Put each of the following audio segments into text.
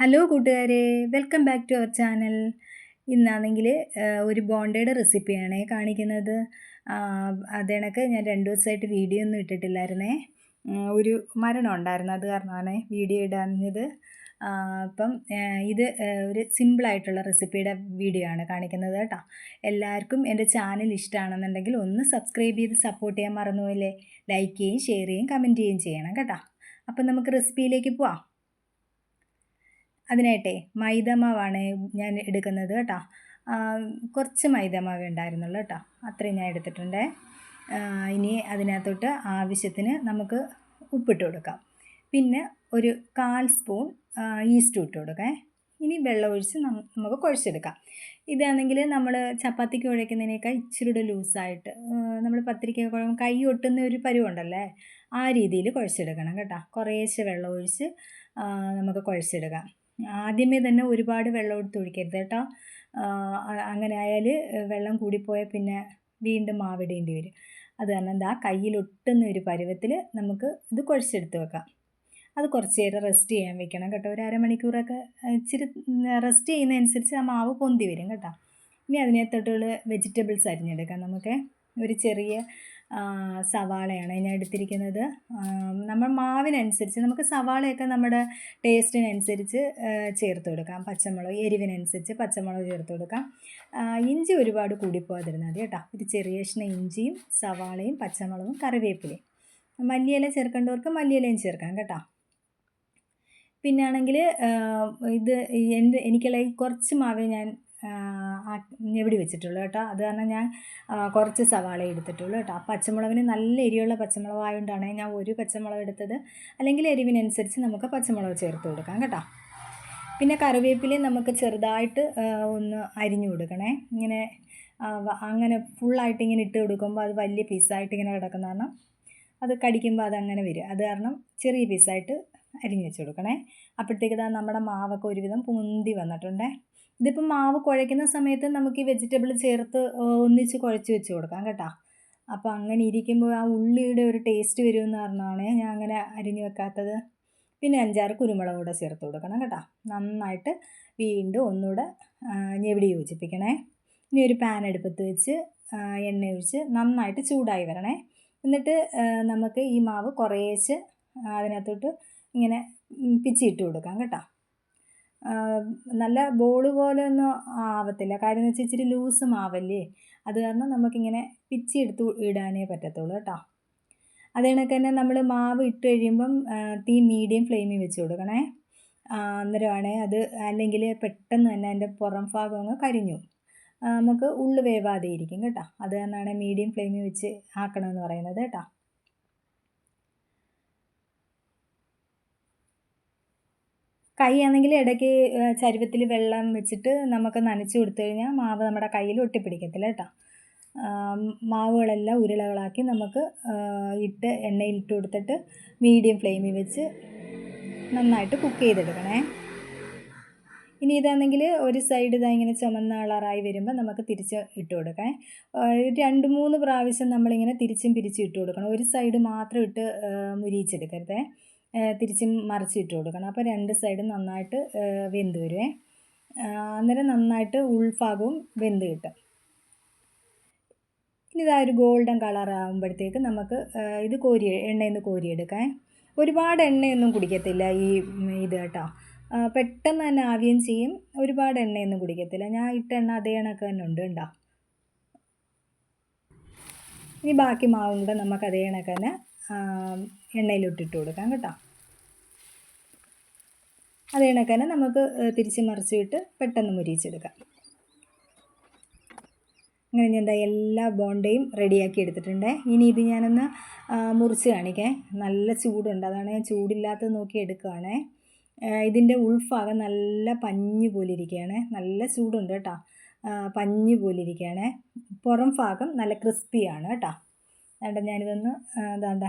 Hello കൂട്ടുകാരെ. Welcome back to our channel ഇന്നാണെങ്കിൽ ഒരു ബോണ്ടയുടെ റെസിപ്പിയാണ് കാണിക്കുന്നത്. അതേണക്ക് ഞാൻ രണ്ടു ദിവസമായിട്ട് വീഡിയോ ഒന്നും ഇട്ടിട്ടില്ലായിരുന്നേ. ഒരു മരണം ഉണ്ടായിരുന്നു. അത് കാരണമാണ് വീഡിയോ ഇടാഞ്ഞത്. അപ്പം ഇത് ഒരു സിമ്പിളായിട്ടുള്ള റെസിപ്പിയുടെ വീഡിയോ ആണ് കാണിക്കുന്നത് കേട്ടോ. എല്ലാവർക്കും എന്റെ ചാനൽ ഇഷ്ടമാണെന്നുണ്ടെങ്കിൽ ഒന്ന് സബ്സ്ക്രൈബ് ചെയ്ത് സപ്പോർട്ട് ചെയ്യാൻ മറന്നുപോലെ ലൈക്ക് ചെയ്യുകയും ഷെയർ ചെയ്യുകയും കമന്റ് ചെയ്യുകയും ചെയ്യണം കേട്ടോ. അപ്പം നമുക്ക് റെസിപ്പിയിലേക്ക് പോവാം. അതിനായിട്ടേ മൈദമാവാണ് ഞാൻ എടുക്കുന്നത് കേട്ടോ. കുറച്ച് മൈദമാവ് ഉണ്ടായിരുന്നുള്ളൂ കേട്ടോ. അത്രയും ഞാൻ എടുത്തിട്ടുണ്ട്. ഇനി അതിനകത്തോട്ട് ആവശ്യത്തിന് നമുക്ക് ഉപ്പിട്ട് കൊടുക്കാം. പിന്നെ ഒരു കാൽ സ്പൂൺ ഈസ്റ്റ് ഇട്ട് കൊടുക്കാം. ഇനി വെള്ളം ഒഴിച്ച് നമുക്ക് കുഴച്ചെടുക്കാം. ഇതാണെങ്കിൽ നമ്മൾ ചപ്പാത്തിക്ക് കുഴയ്ക്കുന്നതിനേക്കാൾ ഇച്ചിരി കൂടെ ലൂസായിട്ട് നമ്മൾ പത്തിരിക്ക കുഴം കൈ ഒട്ടുന്ന ഒരു പരുവുണ്ടല്ലേ ആ രീതിയിൽ കുഴച്ചെടുക്കണം കേട്ടോ. കുറേശ്ശെ വെള്ളം ഒഴിച്ച് നമുക്ക് കുഴച്ചെടുക്കാം. ആദ്യമേ തന്നെ ഒരുപാട് വെള്ളം എടുത്ത് ഒഴിക്കരുത് കേട്ടോ. അങ്ങനെ ആയാൽ വെള്ളം കൂടിപ്പോയാൽ പിന്നെ വീണ്ടും മാവിടേണ്ടി വരും. അത് കാരണം എന്താ കയ്യിലൊട്ടുന്ന ഒരു പരുവത്തിൽ നമുക്ക് ഇത് കുഴച്ചെടുത്ത് വെക്കാം. അത് കുറച്ച് നേരം റെസ്റ്റ് ചെയ്യാൻ വെക്കണം കേട്ടോ. ഒരു അരമണിക്കൂറൊക്കെ ഇച്ചിരി റെസ്റ്റ് ചെയ്യുന്നതനുസരിച്ച് ആ മാവ് പൊന്തി വരും കേട്ടോ. ഇനി അതിനകത്തോട്ടുള്ള വെജിറ്റബിൾസ് അരിഞ്ഞെടുക്കാം നമുക്ക്. ഒരു ചെറിയ സവാളയാണ് ഞാൻ എടുത്തിരിക്കുന്നത്. നമ്മൾ മാവിനനുസരിച്ച് നമുക്ക് സവാളയൊക്കെ നമ്മുടെ ടേസ്റ്റിനനുസരിച്ച് ചേർത്ത് കൊടുക്കാം. പച്ചമുളക് എരിവിനനുസരിച്ച് പച്ചമുളക് ചേർത്ത് കൊടുക്കാം. ഇഞ്ചി ഒരുപാട് കൂടിപ്പോകാതിരുന്നാൽ മതി കേട്ടോ. ഒരു ചെറിയ കഷ്ണം ഇഞ്ചിയും സവാളയും പച്ചമുളകും കറിവേപ്പിലയും. മല്ലിയില ചേർക്കേണ്ടവർക്ക് മല്ലിയിലയും ചേർക്കാം കേട്ടോ. പിന്നാണെങ്കിൽ ഇത് എന്റെ എനിക്കുള്ള കുറച്ച് മാവേ ഞാൻ ഞെവിടി വെച്ചിട്ടുള്ളൂ കേട്ടോ. അത് കാരണം ഞാൻ കുറച്ച് സവാള എടുത്തിട്ടുള്ളൂ കേട്ടോ. ആ പച്ചമുളകിന് നല്ല എരിവുള്ള എരിയുള്ള പച്ചമുളകായതുകൊണ്ടാണ് ഞാൻ ഒരു പച്ചമുളക് എടുത്തത്. അല്ലെങ്കിൽ എരിവിനനുസരിച്ച് നമുക്ക് പച്ചമുളക് ചേർത്ത് കൊടുക്കാം കേട്ടോ. പിന്നെ കറിവേപ്പില നമുക്ക് ചെറുതായിട്ട് ഒന്ന് അരിഞ്ഞു കൊടുക്കണേ. ഇങ്ങനെ അങ്ങനെ ഫുള്ളായിട്ട് ഇങ്ങനെ ഇട്ട് കൊടുക്കുമ്പോൾ അത് വലിയ പീസായിട്ട് ഇങ്ങനെ കിടക്കുന്ന കാരണം അത് കടിക്കുമ്പോൾ അതങ്ങനെ വരും. അത് കാരണം ചെറിയ പീസായിട്ട് അരിഞ്ഞു വെച്ച് കൊടുക്കണേ. അപ്പോഴത്തേക്ക് ഇതാ നമ്മുടെ മാവൊക്കെ ഒരുവിധം പൊന്തി വന്നിട്ടുണ്ടേ. ഇതിപ്പം മാവ് കുഴയ്ക്കുന്ന സമയത്ത് നമുക്ക് ഈ വെജിറ്റബിൾ ചേർത്ത് ഒന്നിച്ച് കുഴച്ച് വെച്ച് കൊടുക്കാം കേട്ടോ. അപ്പോൾ അങ്ങനെ ഇരിക്കുമ്പോൾ ആ ഉള്ളിയുടെ ഒരു ടേസ്റ്റ് വരുമെന്ന് പറഞ്ഞാണ് ഞാൻ അങ്ങനെ അരിഞ്ഞു വെക്കാത്തത്. പിന്നെ അഞ്ചാറ് കുരുമുളക് കൂടെ ചേർത്ത് കൊടുക്കണം കേട്ടോ. നന്നായിട്ട് വീണ്ടും ഒന്നുകൂടെ ഞെവിടി യോജിപ്പിക്കണേ. ഇനി ഒരു പാൻ എടുപ്പത്ത് വെച്ച് എണ്ണ ഒഴിച്ച് നന്നായിട്ട് ചൂടായി വരണേ. എന്നിട്ട് നമുക്ക് ഈ മാവ് കുറേശ്ശെ അതിനകത്തോട്ട് ഇങ്ങനെ പിച്ചിട്ട് കൊടുക്കാം കേട്ടോ. നല്ല ബോൾ പോലെ ഒന്നും ആവത്തില്ല. കാര്യം എന്ന് വെച്ചാൽ ഇച്ചിരി ലൂസ് ആവല്ലേ അത് കാരണം നമുക്കിങ്ങനെ പിച്ചി എടുത്ത് ഇടാനേ പറ്റത്തുള്ളൂ കേട്ടോ. അത് കണക്ക് തന്നെ നമ്മൾ മാവ് ഇട്ട് കഴിയുമ്പം തീ മീഡിയം ഫ്ലെയിമിൽ വെച്ച് കൊടുക്കണേ. അന്നേരമാണ് അത് അല്ലെങ്കിൽ പെട്ടെന്ന് തന്നെ അതിന്റെ പുറം ഭാഗം അങ്ങ് കരിഞ്ഞു. നമുക്ക് ഉള്ളു വേവാതെ ഇരിക്കും കേട്ടോ. അത് കാരണമാണ് മീഡിയം ഫ്ലെയിമിൽ വെച്ച് ആക്കണമെന്ന് പറയുന്നത് കേട്ടോ. കൈയാണെങ്കിൽ ഇടയ്ക്ക് ചരുവത്തിൽ വെള്ളം വെച്ചിട്ട് നമുക്ക് നനച്ച് കൊടുത്തു കഴിഞ്ഞാൽ മാവ് നമ്മുടെ കയ്യിൽ ഒട്ടിപ്പിടിക്കത്തില്ല കേട്ടോ. മാവുകളെല്ലാം ഉരുളകളാക്കി നമുക്ക് ഇട്ട് എണ്ണയിൽ ഇട്ട് കൊടുത്തിട്ട് മീഡിയം ഫ്ലെയിമിൽ വെച്ച് നന്നായിട്ട് കുക്ക് ചെയ്തെടുക്കണേ. ഇനി ഇതാണെങ്കിൽ ഒരു സൈഡ് ഇതാ ഇങ്ങനെ ചുമന്ന കളറായി വരുമ്പോൾ നമുക്ക് തിരിച്ച് ഇട്ട് കൊടുക്കാം രണ്ട് മൂന്ന് പ്രാവശ്യം നമ്മളിങ്ങനെ തിരിച്ചും പിരിച്ചും ഇട്ട് കൊടുക്കണം. ഒരു സൈഡ് മാത്രം ഇട്ട് മുരിയിച്ചെടുക്കരുതേ. തിരിച്ചും മറിച്ചിട്ട് കൊടുക്കണം. അപ്പോൾ രണ്ട് സൈഡും നന്നായിട്ട് വെന്ത് വരുവേ. അന്നേരം നന്നായിട്ട് ഉൾഭാഗവും വെന്ത് കിട്ടും. ഇനി ഇതാ ഒരു ഗോൾഡൻ കളർ ആകുമ്പോഴത്തേക്ക് നമുക്ക് ഇത് കോരി എണ്ണയിൽ നിന്ന് കോരിയെടുക്കാൻ. ഒരുപാട് എണ്ണയൊന്നും കുടിക്കത്തില്ല ഈ ഇത് കേട്ടോ. പെട്ടെന്ന് തന്നെ ആവിയും ചെയ്യും. ഒരുപാട് എണ്ണയൊന്നും കുടിക്കത്തില്ല. ഞാൻ ഇട്ട എണ്ണ അതേ എണ്ണക്ക് തന്നെ ഉണ്ട് കേട്ടോ ഇനി ബാക്കി മാവും കൂടെ നമുക്ക് അതേ കണക്ക് തന്നെ എണ്ണയിലിട്ടിട്ട് കൊടുക്കാം കേട്ടോ. അതേ കണക്ക് തന്നെ നമുക്ക് തിരിച്ച് മറിച്ചിട്ട് പെട്ടെന്ന് മുരിച്ചെടുക്കാം അങ്ങനെ ഞാൻ എന്താ എല്ലാ ബോണ്ടയും റെഡിയാക്കി എടുത്തിട്ടുണ്ട്. ഇനി ഇത് ഞാനൊന്ന് മുറിച്ച് കാണിക്കേ. നല്ല ചൂടുണ്ട്. അതാണ് ഞാൻ ചൂടില്ലാത്തത് നോക്കി എടുക്കുകയാണേ ഇതിന്റെ ഉൾഭാഗം നല്ല പഞ്ഞ് പോലെ ഇരിക്കുകയാണ് നല്ല ചൂടുണ്ട് കേട്ടോ. പഞ്ഞ് പോലെ ഇരിക്കുകയാണേ പുറം ഭാഗം നല്ല ക്രിസ്പിയാണ് കേട്ടോ. അതുകൊണ്ട് ഞാനിതൊന്ന് അതാണ്ട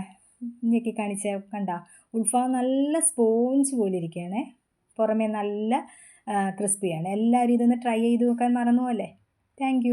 ഇഞ്ഞൊക്കെ കാണിച്ച കണ്ട. ഉൾഭാഗം നല്ല സ്പോഞ്ച് പോലെ ഇരിക്കുകയാണേ പുറമേ നല്ല ക്രിസ്പിയാണ്. എല്ലാവരും ഇതൊന്ന് ട്രൈ ചെയ്ത് നോക്കാൻ മറന്നു പോലെ താങ്ക്